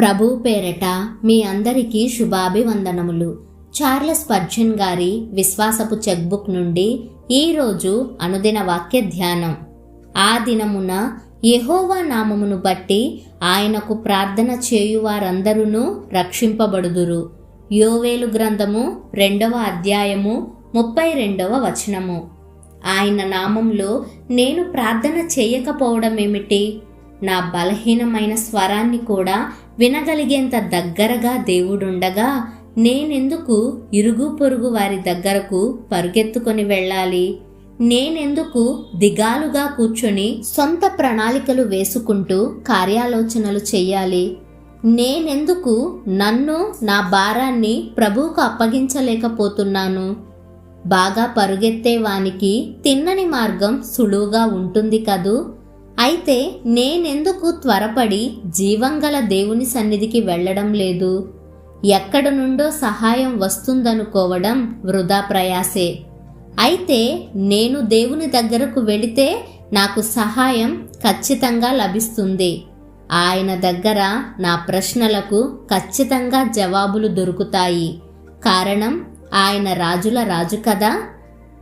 ప్రభు పేరట మీ అందరికీ శుభాభివందనములు. చార్లెస్ పర్జన్ గారి విశ్వాసపు చెక్బుక్ నుండి ఈరోజు అనుదిన వాక్య ధ్యానం. ఆ దినమున యహోవా నామమును బట్టి ఆయనకు ప్రార్థన చేయువారందరూ రక్షింపబడుదురు. యోవేలు గ్రంథము రెండవ అధ్యాయము ముప్పై రెండవ వచనము. ఆయన నామంలో నేను ప్రార్థన చేయకపోవడమేమిటి? నా బలహీనమైన స్వరాన్ని కూడా వినగలిగేంత దగ్గరగా దేవుడుండగా నేనెందుకు ఇరుగు పొరుగు వారి దగ్గరకు పరుగెత్తుకొని వెళ్ళాలి? నేనెందుకు దిగాలుగా కూర్చొని సొంత ప్రణాళికలు వేసుకుంటూ కార్యాలోచనలు చెయ్యాలి? నేనెందుకు నన్ను నా భారాన్ని ప్రభువుకు అప్పగించలేకపోతున్నాను? బాగా పరుగెత్తే వానికి తిన్నని మార్గం సులువుగా ఉంటుంది కదూ? అయితే నేనెందుకు త్వరపడి జీవంగల దేవుని సన్నిధికి వెళ్ళడం లేదు? ఎక్కడ నుండో సహాయం వస్తుందనుకోవడం వృధా ప్రయాసే. అయితే నేను దేవుని దగ్గరకు వెళితే నాకు సహాయం ఖచ్చితంగా లభిస్తుంది. ఆయన దగ్గర నా ప్రశ్నలకు ఖచ్చితంగా జవాబులు దొరుకుతాయి. కారణం ఆయన రాజుల రాజు కదా.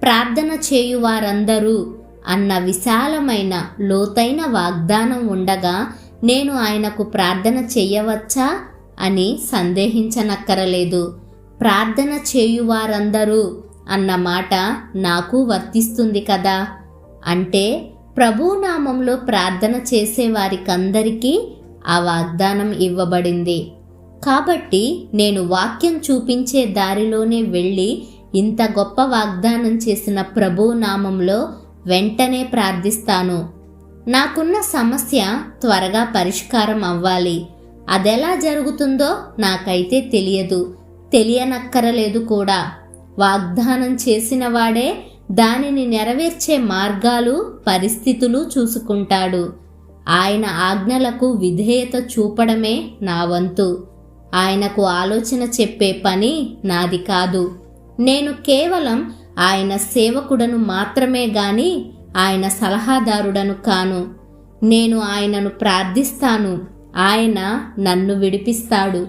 ప్రార్థన చేయువారందరూ అన్న విశాలమైన లోతైన వాగ్దానం ఉండగా నేను ఆయనకు ప్రార్థన చెయ్యవచ్చా అని సందేహించనక్కరలేదు. ప్రార్థన చేయువారందరూ అన్న మాట నాకు వర్తిస్తుంది కదా? అంటే ప్రభునామంలో ప్రార్థన చేసేవారికందరికీ ఆ వాగ్దానం ఇవ్వబడింది. కాబట్టి నేను వాక్యం చూపించే దారిలోనే వెళ్ళి ఇంత గొప్ప వాగ్దానం చేసిన ప్రభునామంలో నామంలో వెంటనే ప్రార్థిస్తాను. నాకున్న సమస్య త్వరగా పరిష్కారం అవ్వాలి. అదెలా జరుగుతుందో నాకైతే తెలియదు. తెలియనక్కరలేదు కూడా. వాగ్దానం చేసిన వాడే దానిని నెరవేర్చే మార్గాలు పరిస్థితులు చూసుకుంటాడు. ఆయన ఆజ్ఞలకు విధేయత చూపడమే నా వంతు. ఆయనకు ఆలోచన చెప్పే పని నాది కాదు. నేను కేవలం ఆయన సేవకుడను మాత్రమే గాని ఆయన సలహాదారుడను కాను. నేను ఆయనను ప్రార్థిస్తాను. ఆయన నన్ను విడిపిస్తాడు.